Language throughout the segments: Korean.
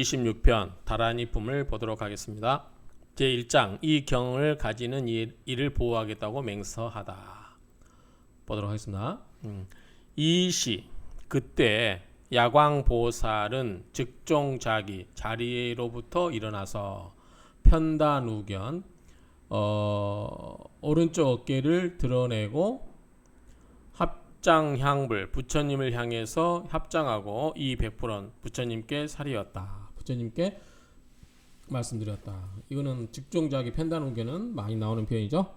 26편 다란이 품을 보도록 하겠습니다. 제1장 이 경을 가지는 이, 이를 보호하겠다고 맹서하다. 보도록 하겠습니다. 음. 이시 그때 야광 보살은 즉종 자기 자리로부터 일어나서 편다누견 어, 오른쪽 어깨를 드러내고 합장 향불 부처님을 향해서 합장하고 이 백불은 부처님께 살이었다. 부처님께 말씀드렸다. 이거는 직종자기 편단운계는 많이 나오는 표현이죠.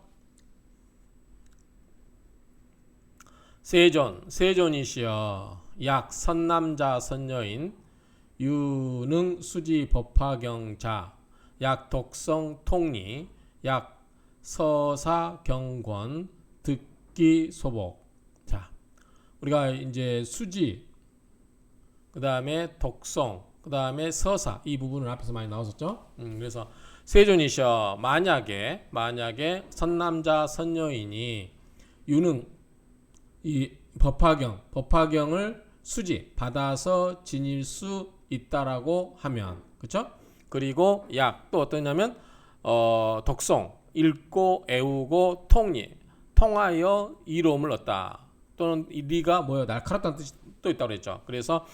세존 세존이시여 약 선남자 선녀인 유능 수지 법화경자 약 독성 통리 약 서사 경권 듣기 소복 자 우리가 이제 수지 그 다음에 독성 그 다음에 서사 이 부분은 앞에서 많이 나왔었죠? 음, 그래서 세존이셔 만약에 만약에 선남자 선녀인이 유능 이 법화경 법화경을 수지 받아서 지닐 수 있다라고 하면 그렇죠? 그리고 약 또 어떠냐면 어, 독성 읽고 애우고 통리 통하여 이로움을 얻다. 또는 이 리가 뭐예요? 날카롭다는 뜻이 또 있다고 그랬죠. 그래서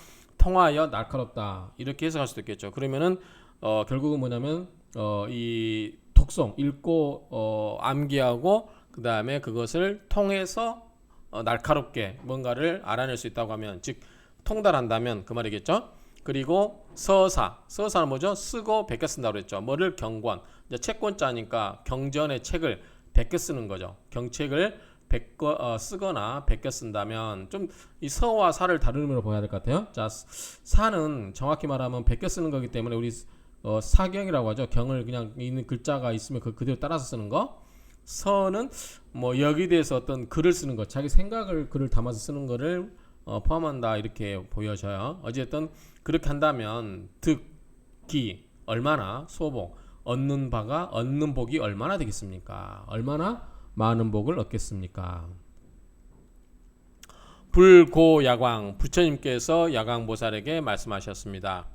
통하여 날카롭다 이렇게 해석할 수도 있겠죠 그러면은 어, 결국은 뭐냐면 어, 이 독성 읽고 어, 암기하고 그 다음에 그것을 통해서 어, 날카롭게 뭔가를 알아낼 수 있다고 하면 즉 통달한다면 그 말이겠죠. 그리고 서사 서사는 뭐죠? 쓰고 베껴 쓴다고 그랬죠. 뭐를 경권 채권자니까 경전의 책을 베껴 쓰는 거죠. 경책을 베껴 어, 쓰거나 베껴 쓴다면 좀 이 서와 사를 다른 의미로 보아야 될 것 같아요. 자 사는 정확히 말하면 베껴 쓰는 거기 때문에 우리 어, 사경이라고 하죠. 경을 그냥 있는 글자가 있으면 그 그대로 따라서 쓰는 거. 서는 뭐 여기 대해서 어떤 글을 쓰는 것, 자기 생각을 글을 담아서 쓰는 거를 어, 포함한다 이렇게 보여져요. 어쨌든 그렇게 한다면 득기 얼마나 소복 얻는 바가 얻는 복이 얼마나 되겠습니까? 얼마나 많은 복을 얻겠습니까? 불고야광 부처님께서 야광보살에게 말씀하셨습니다.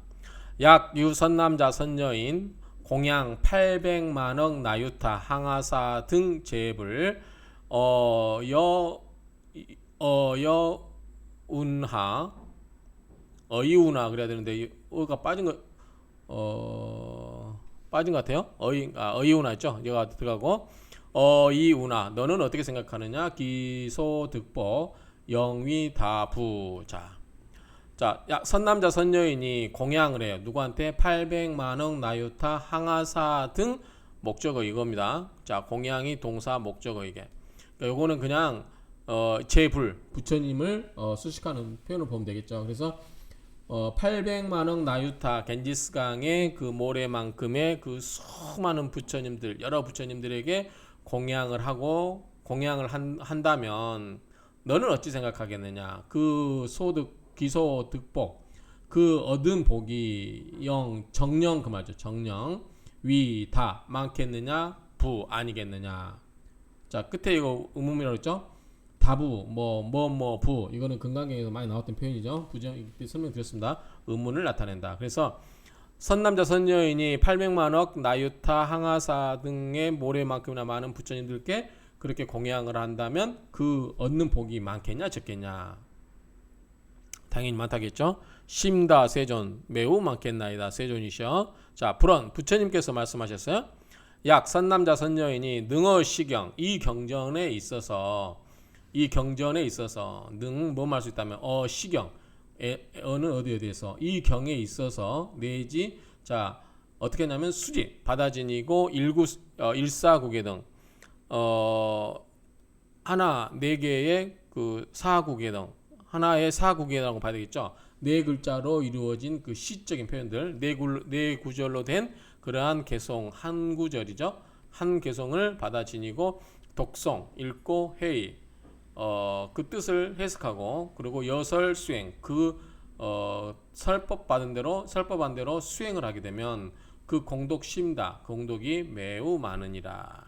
약 유선남자 선녀인 공양 800만억 나유타 항아사 등 제불 어여 어여 운하 어이운하 그래야 되는데 어가 빠진 거 어 빠진 것 같아요. 어이 아 어이운하 있죠. 얘가 들어가고 어이운하 너는 어떻게 생각하느냐 기소득보 영위다부 자. 자, 야, 선남자 선녀인이 공양을 해요. 누구한테 800만억 나유타 항아사 등 목적어 이겁니다. 자, 공양이 동사 목적어 이게. 그러니까 요거는 그냥 어, 제불 부처님을 어, 수식하는 표현을 보면 되겠죠. 그래서 어, 800만억 나유타 겐지스강의 그 모래만큼의 그 수많은 부처님들 여러 부처님들에게 공양을 하고 공양을 한, 한다면 너는 어찌 생각하겠느냐? 그 소득 기소 득복 그 얻은 복이 영 정령 그 말이죠. 정령. 위다 많겠느냐? 부 아니겠느냐? 자 끝에 이거 의문이라고 했죠? 다부 뭐 뭐 뭐 부. 이거는 건강에서 많이 나왔던 표현이죠. 부정 설명드렸습니다. 의문을 나타낸다. 그래서 선남자 선여인이 800만억 나유타 항아사 등의 모래만큼이나 많은 부처님들께 그렇게 공양을 한다면 그 얻는 복이 많겠냐 적겠냐 당연히 많다겠죠. 심다 세존 매우 많겠나이다 세존이셔. 자 불언 부처님께서 말씀하셨어요. 약 선남자 선녀인이 능어 시경 이 경전에 있어서 이 경전에 있어서 능 뭐 말 수 있다면 어 시경 에, 어는 어디 어디에서 이 경에 있어서 내지 자 어떻게 하냐면 수지 바다진이고 일구 어, 일사국의 등어 하나 네 개의 그 사국의 등 하나의 사국이라고 봐야 되겠죠. 네 글자로 이루어진 그 시적인 표현들, 네, 구, 네 구절로 된 그러한 개송 한 구절이죠. 한 개송을 받아 지니고 독송, 읽고 회의, 어, 그 뜻을 해석하고 그리고 여설 수행, 그 어, 설법 받은 대로 설법한 대로 수행을 하게 되면 그 공덕 심다, 그 공덕이 매우 많으니라.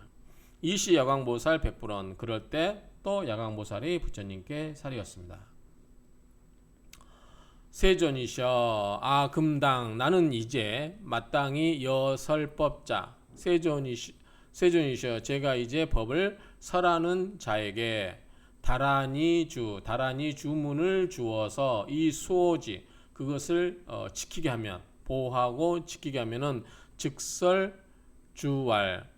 이시 야광보살 백불원 그럴 때 또 야광보살이 부처님께 살이었습니다. 세존이셔 아 금당 나는 이제 마땅히 여설법자 세존이시 세존이셔 제가 이제 법을 설하는 자에게 다라니 주 다라니 주문을 주어서 이 수호지 그것을 어, 지키게 하면 보호하고 지키게 하면은 즉설 주왈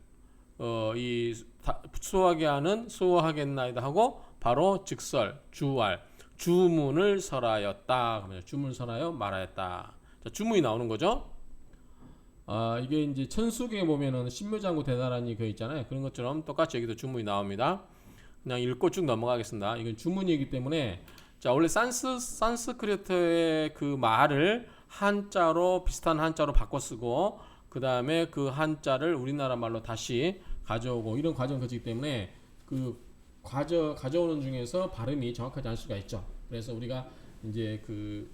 어, 이 다- 수호하게 하는 수호하겠나이다 하고 바로 즉설 주왈 주문을 설하였다. 그러면 주문을 설하여 말하였다. 자, 주문이 나오는 거죠. 아, 이게 이제 천수경에 보면은 신묘장구 대단하니 그 있잖아요. 그런 것처럼 똑같이 여기도 주문이 나옵니다. 그냥 읽고 쭉 넘어가겠습니다. 이건 주문이기 때문에 자, 원래 산스 산스크리트의 그 말을 한자로 비슷한 한자로 바꿔 쓰고 그 다음에 그 한자를 우리나라 말로 다시 가져오고 이런 과정 거치기 때문에 그 가져 가져오는 중에서 발음이 정확하지 않을 수가 있죠. 그래서 우리가 이제 그,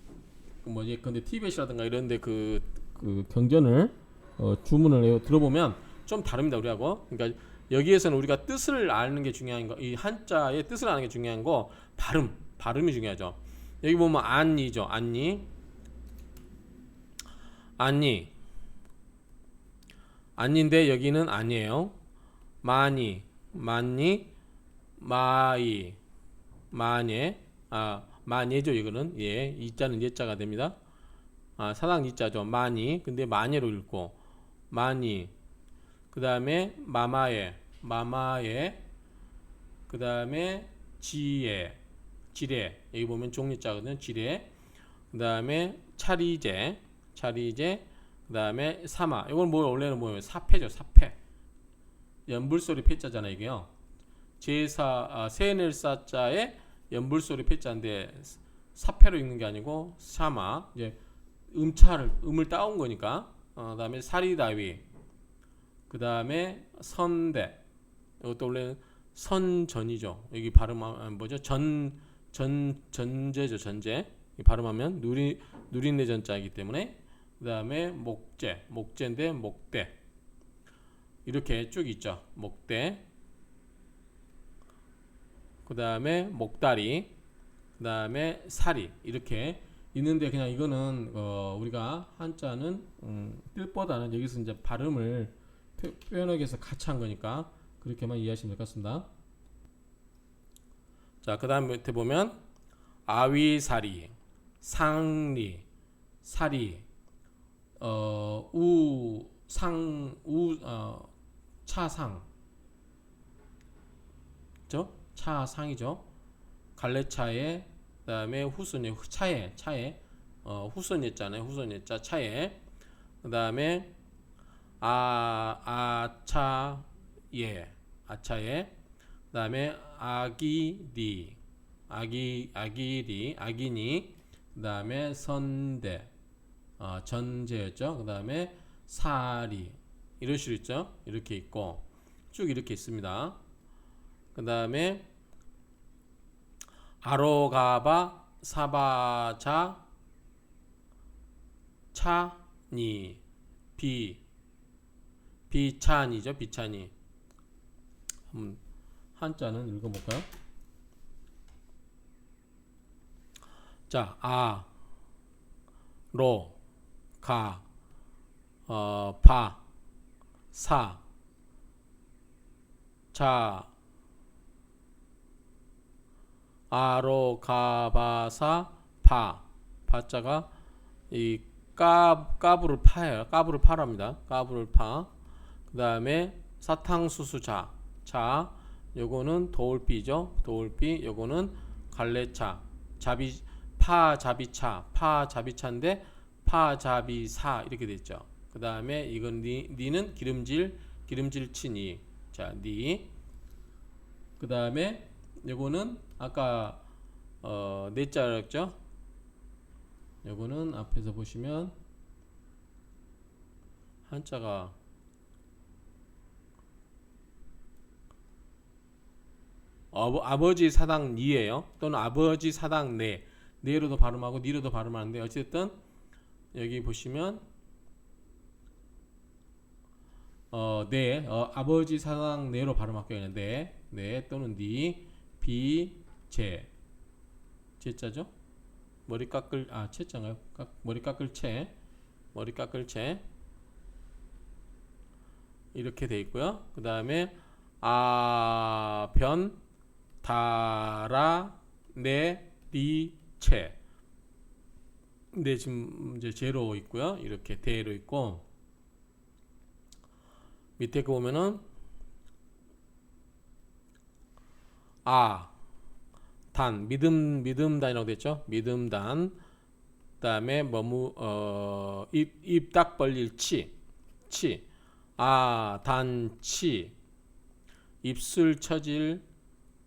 그 뭐지 근데 티벳이라든가 이런데 그, 그 경전을 어, 주문을. 들어보면 좀 다릅니다 우리하고. 그러니까 여기에서는 우리가 뜻을 아는 게 중요한 거, 이 한자의 뜻을 아는 게 중요한 거 발음 발음이 중요하죠. 여기 보면 안니죠 안니. 안니. 안니인데 여기는 아니에요. 많이 많니 마이 마녀 아 마녀죠 이거는. 예 이자는 예자가 됩니다. 아 사당 이자죠 많이 근데 마녀로 읽고 많이 그 다음에 마마에 마마에 그 다음에 지에 지레 여기 보면 종리자거든요. 지레 그 다음에 차리제 차리제 그 다음에 사마. 이건 뭐 원래는 뭐예요? 사패죠 사패. 연불소리 패자잖아요 이게요. 제사 아, 세넬 사자의 연불소리 패자인데 사패로 읽는 게 아니고 샤마. 이제 음차를 음을 따온 거니까. 어, 그다음에 사리다위 그 다음에 선대. 이것도 원래 선전이죠. 여기 발음하면 뭐죠? 전 전 전제죠 전제. 이 발음하면 누리 누린내 전자이기 때문에 그 다음에 목재 목재인데 목대. 이렇게 쭉 있죠. 목대. 그 다음에 목다리, 그 다음에 사리. 이렇게 있는데 그냥 이거는 어 우리가 한자는 음, 뜻보다는 여기서 이제 발음을 표, 표현하기 위해서 같이 한 거니까 그렇게만 이해하시면 될 것 같습니다. 자, 그 다음 밑에 보면 아위사리, 상리, 사리, 어, 우, 상, 우, 어, 차상, 그죠? 차상이죠. 갈래차에 그다음에 후순위 차에 차에 어 후순위자네 후순위자 차에 그다음에 아 아차예 아차에 그다음에 아기리 아기 아기리 아기니 그다음에 선대 어 전제였죠. 그다음에 사리 이런 식으로 있죠. 이렇게 있고 쭉 이렇게 있습니다. 그 다음에 아로가바 사바자 차니 비 비찬이죠 비찬이 한번 한자는 읽어볼까요? 자, 아, 로, 가, 어, 바, 사, 자, 아로 가 바 사 파 파자가 이 까, 까부를 파예요. 까부를 파랍니다. 까부를 파. 그 다음에 사탕수수자. 자, 요거는 도울비죠. 도울비. 요거는 갈래차. 자비, 파, 자비차. 파, 자비차인데 파, 자비사. 이렇게 됐죠. 그 다음에 이건 니, 니는 기름질, 기름질 치니. 자, 니. 그 다음에 요거는 아까 어, 넷자였죠? 요거는 앞에서 보시면 한자가 어, 아버 지 사당 니예요. 또는 아버지 사당 네. 네로도 발음하고 니로도 발음하는데 어쨌든 여기 보시면 어, 네, 어, 아버지 사당 네로 발음할게요. 네, 네 또는 니, 비, 제, 제자죠. 머리 깎을 아 채장가요? 깎, 머리 깎을 채 머리 깎을 채 이렇게 돼 있고요. 그 다음에 아변 달아 내리채 네 지금 이제 제로 있고요. 이렇게 대로 있고 밑에 거 보면은 아, 단 믿음 믿음단이라고 됐죠. 믿음단. 그다음에 뭐무 어입 입 딱 벌릴 치. 치. 아, 단치. 입술 처질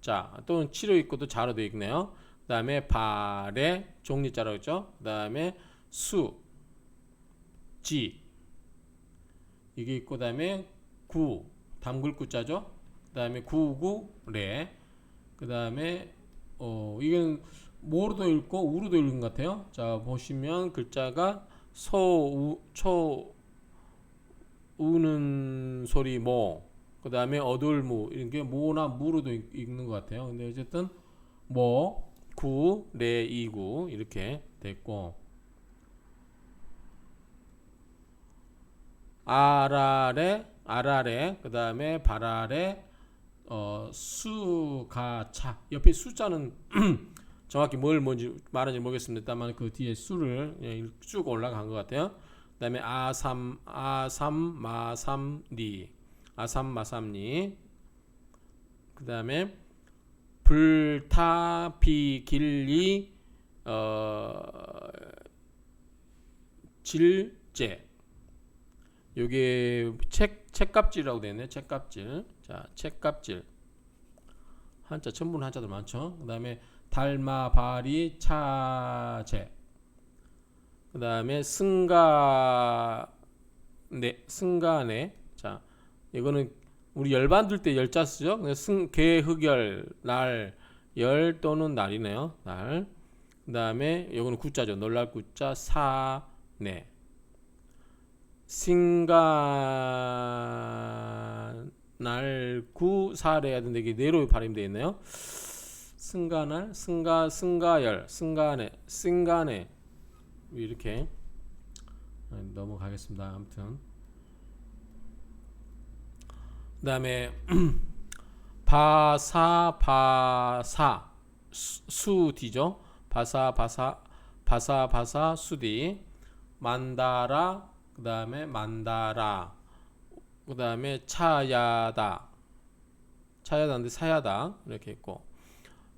자. 또는 치로 있고 또 자로 되어 있네요. 그 다음에 발에 종리자라고 했죠. 그 다음에 수 지. 이게 있고 그 다음에 구 담글 구자죠. 그 다음에 구구 레 그 다음에 어 이건 뭐로도 읽고 우로도 읽는 것 같아요. 자 보시면 글자가 소 우 초 우는 소리 뭐 그 다음에 어돌무 이런 게 모나 무로도 읽- 읽는 것 같아요. 근데 어쨌든 뭐 구 레 이구 이렇게 됐고 아라레 아라레 그 다음에 바라레 어, 수가차 옆에 숫자는 정확히 뭘 뭔지 말하는지 모르겠습니다만 그 뒤에 수를 예, 쭉 올라간 것 같아요. 그 다음에 아삼 아삼 마삼 리 아삼 마삼리. 그 다음에 불타비 길리 어 질제. 요게 책 책값질이라고 되어 있네 책값질. 자 책값질. 한자 천분 한자들 많죠? 그 다음에 달마바리 차제. 그 다음에 승가 네 승가네. 자 이거는 우리 열반들 때 열자 쓰죠. 승 개 흑열 날 열 또는 날이네요. 날 그 다음에 요거는 구자죠. 놀랄 구자 사 네. 승가날 구사래야 되는데 이게 내로 발음되어 있네요. 승가날, 승가, 승가열, 승가네, 승가네. 이렇게. 네, 넘어가겠습니다. 아무튼 그다음에 바사 바사 수- 수디죠. 바사 바사 바사 바사 수디. 만다라 그 다음에 만다라. 그 다음에 차야다. 차야다인데 사야다. 이렇게 있고.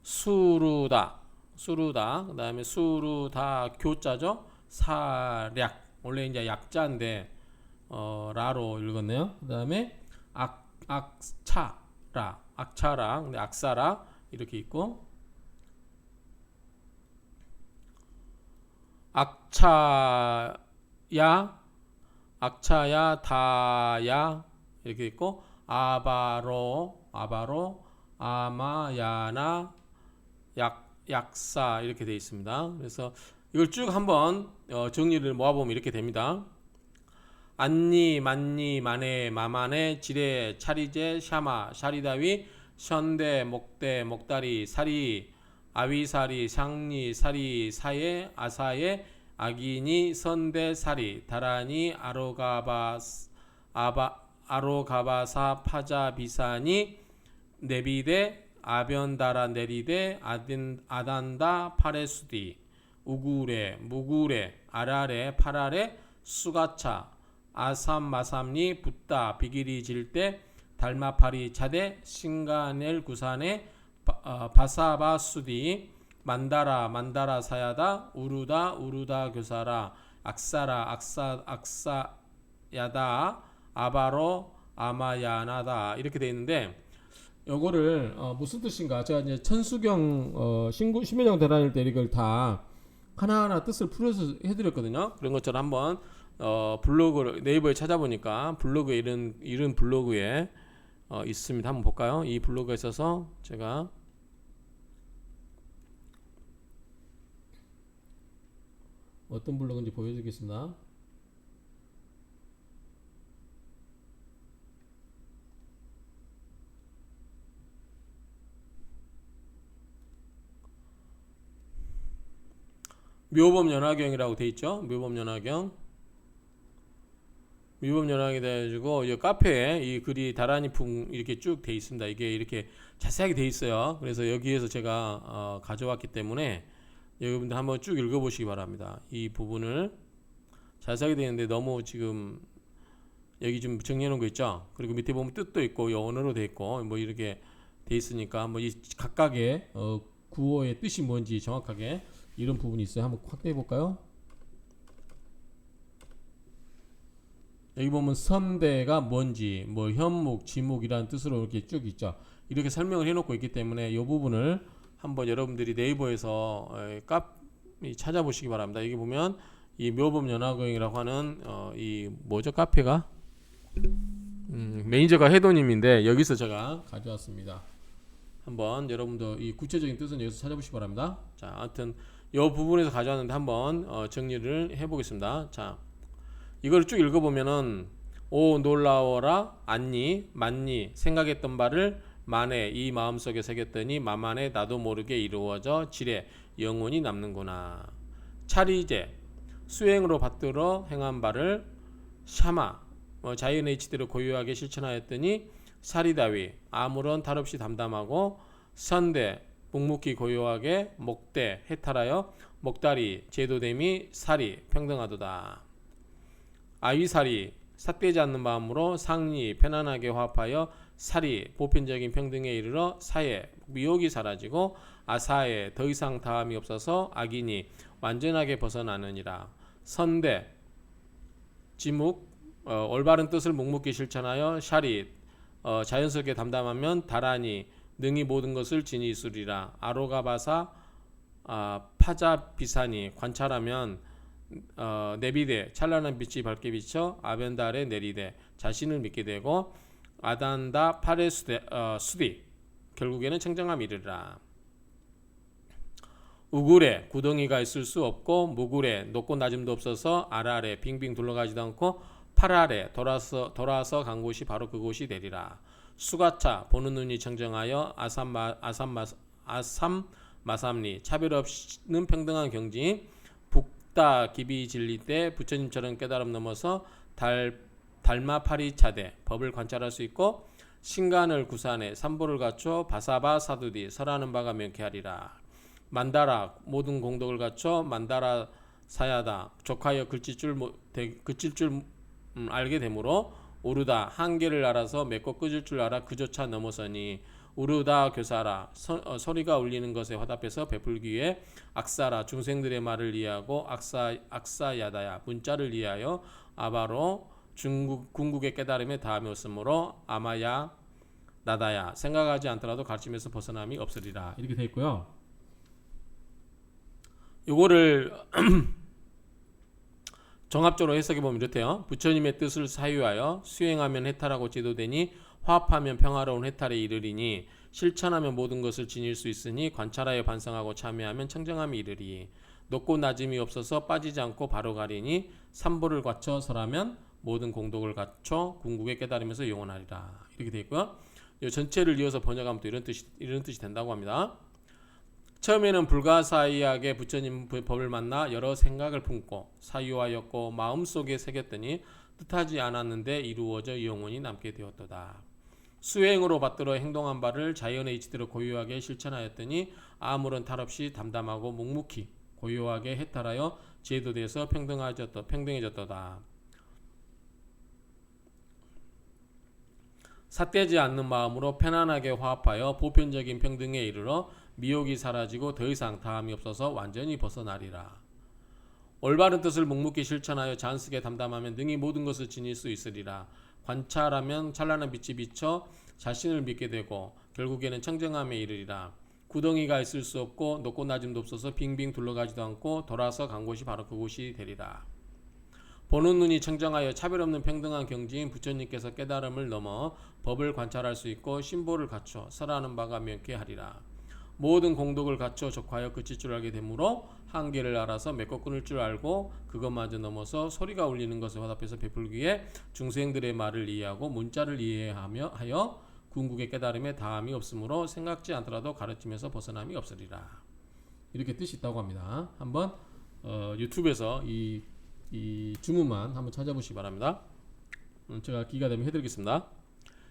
수루다. 수루다. 그 다음에 수루다 교자죠. 사략. 원래 이제 약자인데 어, 라로 읽었네요. 그 다음에 악 악차라 악차라 근데 악사라 이렇게 있고 악차야 악차야 다야 이렇게 있고 아바로 아바로 아마야나 약 약사 이렇게 되어 있습니다. 그래서 이걸 쭉 한번 어, 정리를 모아보면 이렇게 됩니다. 안니 만니 마네 마마네 지레 차리제 샤마 샤리다위 션대 목대 목다리 사리 아위사리 샹리 사리 사예 아사예 아기니 선대 사리 다라니 아로가바 아바 아로가바사 파자 비사니 네비데 아변다라 네리데 아딘 아단다 파레수디 우구레 무구레 아라레 파라레 수가차 아삼마삼리 붓다. 비기리 질때 달마파리 차대 싱가넬 구산에 바, 어, 바사바 수디 만다라 만다라 사야다 우루다 우루다 교사라 악사라 악사 악사야다 아바로 아마야나다. 이렇게 돼 있는데 요거를 어, 무슨 뜻인가? 제가 이제 천수경 어, 신구 신민영 대란일 때 이걸 다 하나하나 뜻을 풀어서 해드렸거든요. 그런 것처럼 한번 어, 블로그를 네이버에 찾아보니까 블로그에 이런 이런 블로그에 어, 있습니다 한번 볼까요 이 블로그에 있어서 제가 어떤 블로그인지 보여드리겠습니다. 묘범 연화경이라고 돼 있죠. 묘범 연화경. 묘범 연화경이 돼가지고 이 카페에 이 글이 다란이 풍 이렇게 쭉 돼 있습니다. 이게 이렇게 자세하게 돼 있어요. 그래서 여기에서 제가 어, 가져왔기 때문에 여러분들 한번 쭉 읽어보시기 바랍니다. 이 부분을 자세하게 되어 있는데 너무 지금 여기 좀 정리해 놓은 거 있죠. 그리고 밑에 보면 뜻도 있고 영어로 돼 있고 뭐 이렇게 돼 있으니까 한번 이 각각의 어, 구어의 뜻이 뭔지 정확하게 이런 부분이 있어요. 한번 확대해 볼까요? 여기 보면 선대가 뭔지 뭐 현목, 지목이라는 뜻으로 이렇게 쭉 있죠. 이렇게 설명을 해놓고 있기 때문에 이 부분을 한번 여러분들이 네이버에서 어, 카이 찾아보시기 바랍니다. 여기 보면 이 묘범 연화경이라고 하는 어, 이 뭐죠 카페가 음, 매니저가 해도님인데 여기서 제가 가져왔습니다. 한번 여러분도 이 구체적인 뜻은 여기서 찾아보시기 바랍니다. 자, 아무튼 이 부분에서 가져왔는데 한번 어, 정리를 해보겠습니다. 자, 이걸 쭉 읽어보면은 오 놀라워라 안니 맞니 생각했던 바를 만에 이 마음속에 새겼더니 만만에 나도 모르게 이루어져 지레 영원히 남는구나. 차리제 수행으로 받들어 행한 바를 샤마 어, 자연의 이치대로 고유하게 실천하였더니 사리다위 아무런 탈 없이 담담하고 선대 묵묵히 고요하게 목대 해탈하여 목다리 제도됨이 사리 평등하도다 아위사리 삿되지 않는 마음으로 상리 편안하게 화합하여 사리 보편적인 평등에 이르러 사회 미혹이 사라지고 아사에 더 이상 다함이 없어서 악인이 완전하게 벗어나느니라. 선대 지묵 어, 올바른 뜻을 묵묵히 실천하여 샤리 어, 자연스럽게 담담하면 다라니 능히 모든 것을 지니수리라. 아로가바사 아, 파자 비사니 관찰하면 어, 내비대 찬란한 빛이 밝게 비쳐 아벤달에 내리되 자신을 믿게 되고 아단다 파레 수데, 어, 수디 결국에는 청정함 이르라. 우굴에 구덩이가 있을 수 없고 무굴에 높고 낮음도 없어서 아라래 빙빙 둘러가지도 않고 파라래 돌아서 돌아서 간 곳이 바로 그곳이 되리라. 수가차 보는 눈이 청정하여 아삼마 아삼마 아삼 마삼리 차별 없는 평등한 경지 북다 기비 진리 때 부처님처럼 깨달음 넘어서 달 달마 파리 차대 법을 관찰할 수 있고 신간을 구산해 삼보를 갖춰 바사바 사두디 설하는 바가 명쾌하리라. 만다라 모든 공덕을 갖춰 만다라 사야다. 족하여 글짓줄 그칠 줄 음, 알게 되므로 오르다. 한계를 알아서 맺고 끄질 줄 알아 그조차 넘어서니 우르다 교사라 서, 어, 소리가 울리는 것에 화답해서 베풀기 위해 악사라 중생들의 말을 이해하고 악사 악사야다야 문자를 이해하여 아바로 중국 궁극의 깨달음에 다음이 없으므로 아마야 나다야 생각하지 않더라도 가르침에서 벗어남이 없으리라 이렇게 돼 있고요. 요거를 종합적으로 해석해 보면 이렇대요. 부처님의 뜻을 사유하여 수행하면 해탈하고 제도되니 화합하면 평화로운 해탈에 이르리니 실천하면 모든 것을 지닐 수 있으니 관찰하여 반성하고 참여하면 청정함이 이르리 높고 낮음이 없어서 빠지지 않고 바로 가리니 삼보를 갖춰 설하면 모든 공덕을 갖춰 궁극에 깨달으면서 영원하리라 이렇게 되어 있고요. 이 전체를 이어서 번역하면 또 이런 뜻이 이런 뜻이 된다고 합니다. 처음에는 불가사의하게 부처님 법을 만나 여러 생각을 품고 사유하였고 마음속에 새겼더니 뜻하지 않았는데 이루어져 영원히 남게 되었도다. 수행으로 받들어 행동한 바를 자연의 이치대로 고요하게 실천하였더니 아무런 탈 없이 담담하고 묵묵히 고요하게 해탈하여 제도돼서 평등해졌다. 평등해졌도다. 삿되지 않는 마음으로 편안하게 화합하여 보편적인 평등에 이르러 미혹이 사라지고 더 이상 다함이 없어서 완전히 벗어나리라. 올바른 뜻을 묵묵히 실천하여 자연스게 담담하면 능히 모든 것을 지닐 수 있으리라. 관찰하면 찬란한 빛이 비쳐 자신을 믿게 되고 결국에는 청정함에 이르리라. 구덩이가 있을 수 없고 높고 낮음도 없어서 빙빙 둘러가지도 않고 돌아서 간 곳이 바로 그곳이 되리라. 보는 눈이 청정하여 차별 없는 평등한 경지인 부처님께서 깨달음을 넘어 법을 관찰할 수 있고 신보를 갖춰 설하는 바가 명쾌하리라. 모든 공덕을 갖춰 적화하여 그칠 줄 알게 되므로 한계를 알아서 맺고 끊을 줄 알고 그것마저 넘어서 소리가 울리는 것에 화답해서 베풀기 위해 중생들의 말을 이해하고 문자를 이해하며 하여 궁극의 깨달음에 다함이 없으므로 생각지 않더라도 가르침에서 벗어남이 없으리라. 이렇게 뜻이 있다고 합니다. 한번 어, 유튜브에서 이, 이 주문만 한번 찾아보시기 바랍니다. 음, 제가 기가 되면 해드리겠습니다.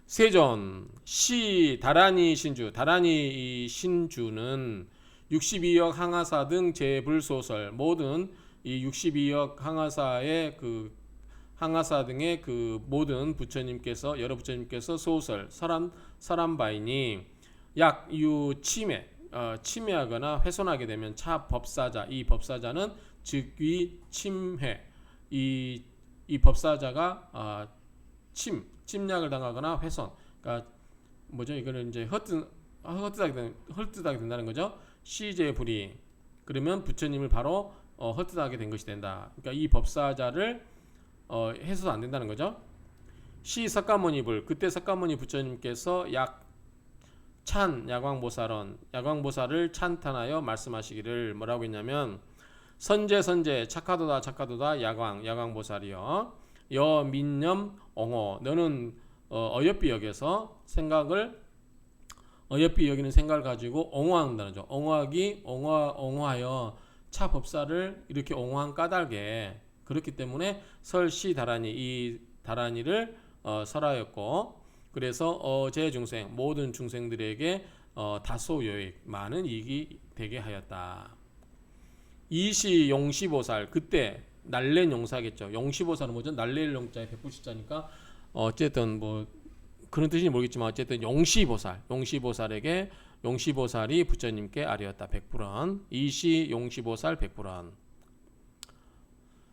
세전 시 다라니 신주. 다라니 이 신주는 62억 항하사 등 재불소설 모든 이 62억 항하사의 그 항하사 등의 그 모든 부처님께서 여러 부처님께서 소설 사람 사람 바이니 약유 침해 어, 침해하거나 훼손하게 되면 차 법사자 이 법사자는 즉위 침해. 이, 이 법사자가 아, 침 침략을 당하거나 훼손. 그러니까 뭐죠? 이거는 이제 헛뜻 헛뜻하게 된 헛뜻하게 된다는 거죠. 시제 불이 그러면 부처님을 바로 어, 헛뜻하게 된 것이 된다. 그러니까 이 법사자를 어, 해서도 안 된다는 거죠. 시 석가모니 불. 그때 석가모니 부처님께서 약 찬 야광보살은 야광보살을 찬탄하여 말씀하시기를 뭐라고 했냐면 선제 선제 착하도다 착하도다 야광 야광보살이여. 여 민념 엉어 너는 어, 어여삐 여기서 생각을 어여삐 여기는 생각을 가지고 엉어한다는 죠 엉어하기 엉어 엉어하여 차 법사를 이렇게 엉어한 까닭에 그렇기 때문에 설시 다라니 이 다라니를 어, 설하였고 그래서 어제 중생 모든 중생들에게 어, 다소 요익 많은 이익이 되게 하였다. 이시 용시보살 그때 날랜 용사겠죠. 용시보살은 뭐죠? 날렐 용자에 백부시자니까 어쨌든 뭐 그런 뜻인지 모르겠지만 어쨌든 용시보살 용시보살에게 용시보살이 부처님께 아뢰었다. 백불원 이시 용시보살 백불원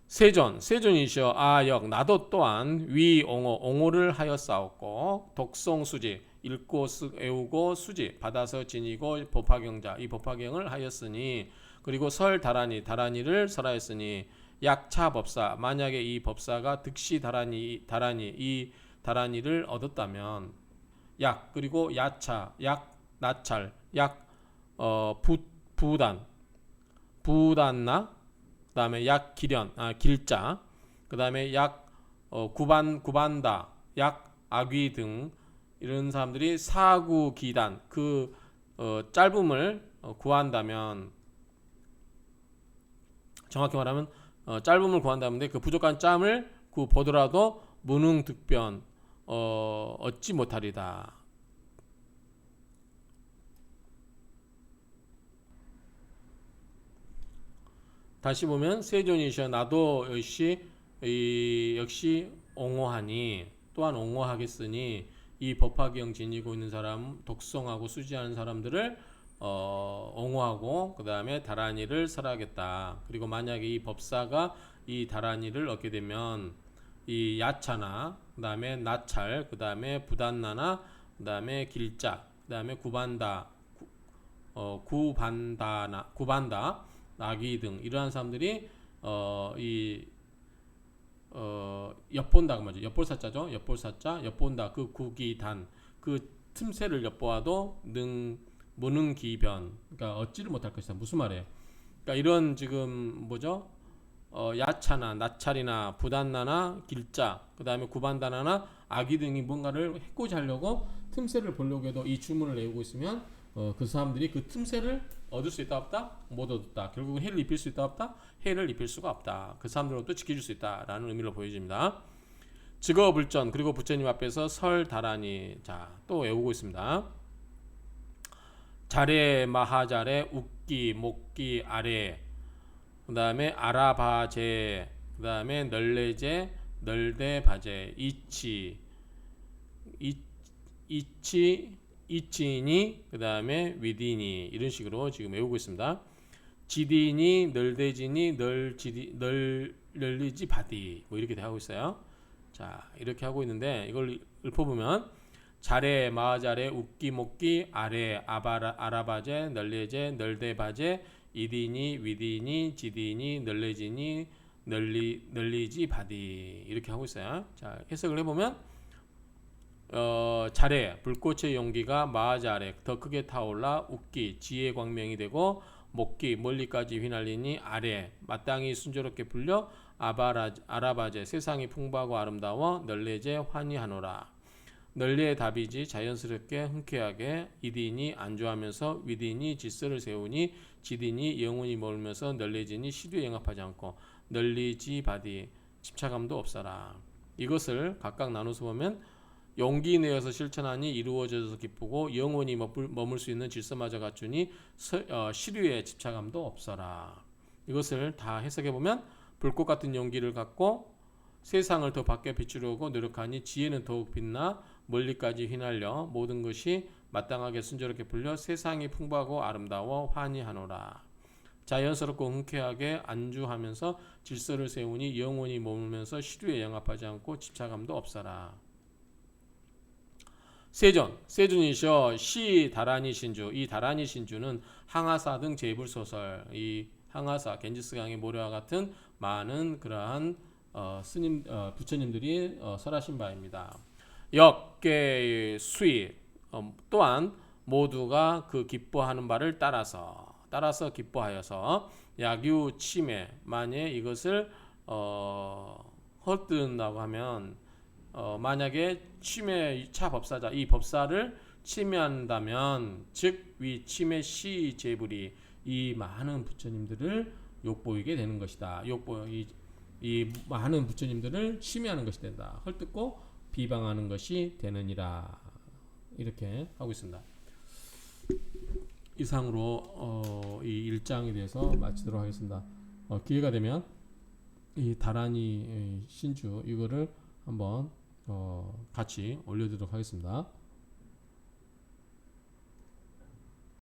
세존 세존이시여 아역 나도 또한 위 옹호 옹호를 하여 싸웠고 독성 수지 읽고 쓰 외우고 수지 받아서 지니고 법화경자 이 법화경을 하였으니 그리고 설 다라니 다라니를 설하였으니 약차 법사 만약에 이 법사가 득시 다라니 다라니 이 다라니를 얻었다면 약 그리고 야차 약 나찰 약어 부단 부단나 그다음에 약 기련 아 길자 그다음에 약 어, 구반 구반다 약 악위 등 이런 사람들이 사구 기단 그 어, 짧음을 어, 구한다면 정확히 말하면 어, 짧음을 구한다는데 그 부족한 짬을 구 보더라도 무능 득변 어, 얻지 못하리다. 다시 보면 세존이셔 나도 역시 이, 역시 옹호하니 또한 옹호하겠으니 이 법화경 지니고 있는 사람 독성하고 수지하는 사람들을 어, 옹호하고 그 다음에 다란이를 설하겠다. 그리고 만약에 이 법사가 이 다란이를 얻게 되면 이 야차나 그 다음에 나찰 그 다음에 부단나나 그 다음에 길자 그 다음에 구반다 구, 어, 구반다나 구반다 나귀 등 이러한 사람들이 어, 이 어, 엿본다고 말이죠. 엿볼사자죠. 엿볼사자, 엿본다. 그 구기 단, 그 틈새를 엿보아도 능 무능기변. 그러니까 얻지를 못할 것이다. 무슨 말이에요? 그러니까 이런 지금 뭐죠? 어, 야차나 나찰이나 부단나나 길자, 그 다음에 구반다나나 아기 등이 뭔가를 해코지 하려고 틈새를 보려고 해도 이 주문을 내고 있으면 어, 그 사람들이 그 틈새를 얻을 수 있다 없다? 못 얻었다. 결국은 해를 입힐 수 있다 없다? 해를 입힐 수가 없다. 그 사람들로부터 지켜줄 수 있다라는 의미로 보여집니다. 직업불전 그리고 부처님 앞에서 설 다라니 자 또 외우고 있습니다. 자레 마하자레 웃기 목기 아래 그 다음에 아라바제 그 다음에 널레제 널대바제 이치 이, 이치 이치니 그 다음에 위디니 이런 식으로 지금 외우고 있습니다. 지디니 널대지니 널지디 널 널리지 바디 뭐 이렇게 하고 있어요. 자 이렇게 하고 있는데 이걸 읊어보면 자레 마자레 웃기 먹기 아래 아바라 아라바제 널레제 널대바제 이디니 위디니 지디니 널레지니 널리 널리지 바디 이렇게 하고 있어요. 자 해석을 해보면 어, 자래 불꽃의 용기가 아래 더 크게 타올라 웃기 지혜의 광명이 되고 목기 멀리까지 휘날리니 아래 마땅히 순조롭게 불려 아바라 아라바제 세상이 풍부하고 아름다워 널레제 환희하노라 널리의 답이지 자연스럽게 흔쾌하게 이딘이 안주하면서 위딘이 질서를 세우니 지딘이 영혼이 멀면서 널리진이 시류에 영합하지 않고 널리지 바디 집착감도 없어라. 이것을 각각 나눠서 보면 용기 내어서 실천하니 이루어져서 기쁘고 영원히 머물, 수 있는 질서마저 갖추니 서, 어, 시류에 집착함도 없어라. 이것을 다 해석해 보면 불꽃 같은 용기를 갖고 세상을 더 밝게 비추려고 노력하니 지혜는 더욱 빛나 멀리까지 휘날려 모든 것이 마땅하게 순조롭게 풀려 세상이 풍부하고 아름다워 환희하노라. 자연스럽고 흔쾌하게 안주하면서 질서를 세우니 영원히 머물면서 시류에 영합하지 않고 집착함도 없어라. 세존, 세존이셔 시 다라니 신주. 이 다라니 신주는 항하사 등 제불 소설, 이 항하사, 겐지스 강의 모래와 같은 많은 그러한 어, 스님, 어, 부처님들이 어, 설하신 바입니다. 역 계 수이 어, 또한 모두가 그 기뻐하는 바를 따라서 따라서 기뻐하여서 약유 침해 만에 이것을 어, 헛든다고 하면 어, 만약에 침해 차 법사자 이 법사를 침해한다면 즉 위 침해 시 제불이 이 많은 부처님들을 욕보이게 되는 것이다. 욕보 이, 이 많은 부처님들을 침해하는 것이 된다. 헐뜯고 비방하는 것이 되느니라 이렇게 하고 있습니다. 이상으로 어, 이 1장에 대해서 마치도록 하겠습니다. 어, 기회가 되면 이 다라니 이 신주 이거를 한번 어, 같이 올려드리도록 하겠습니다.